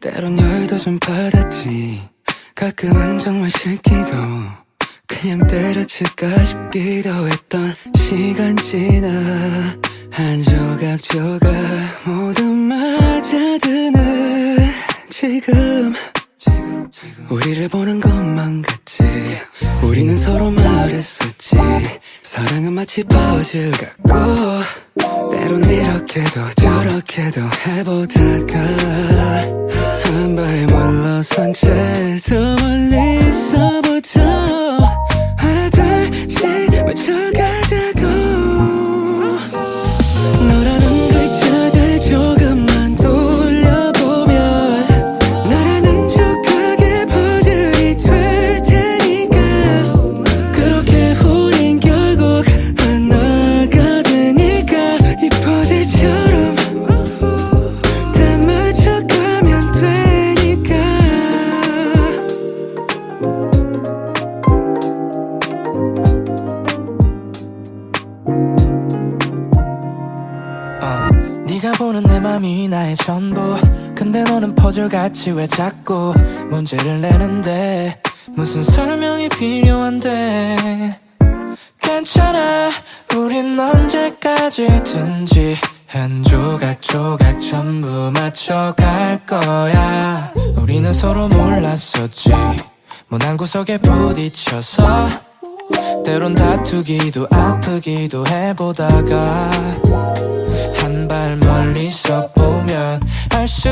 때론 여유도 좀 받았지. 가끔은 정말 싫기도 그냥 때려칠까 싶기도 했던 시간 지나. 한 조각 조각 모두 맞아드는 지금 우리를 보는 것만 같지. 우리는 서로 말했었지. 사랑은 마치 퍼즐 같고 때론 이렇게도 저렇게도 해보다가 물러선 채더 멀리서 보는 내 맘이 나의 전부. 근데 너는 퍼즐같이 왜 자꾸 문제를 내는데? 무슨 설명이 필요한데? 괜찮아 우린 언제까지든지. 한 조각 조각 전부 맞춰갈 거야. 우리는 서로 몰랐었지. 문한 구석에 부딪혀서 때론 다투기도 아프기도 해보다가 멀리서 보면 알수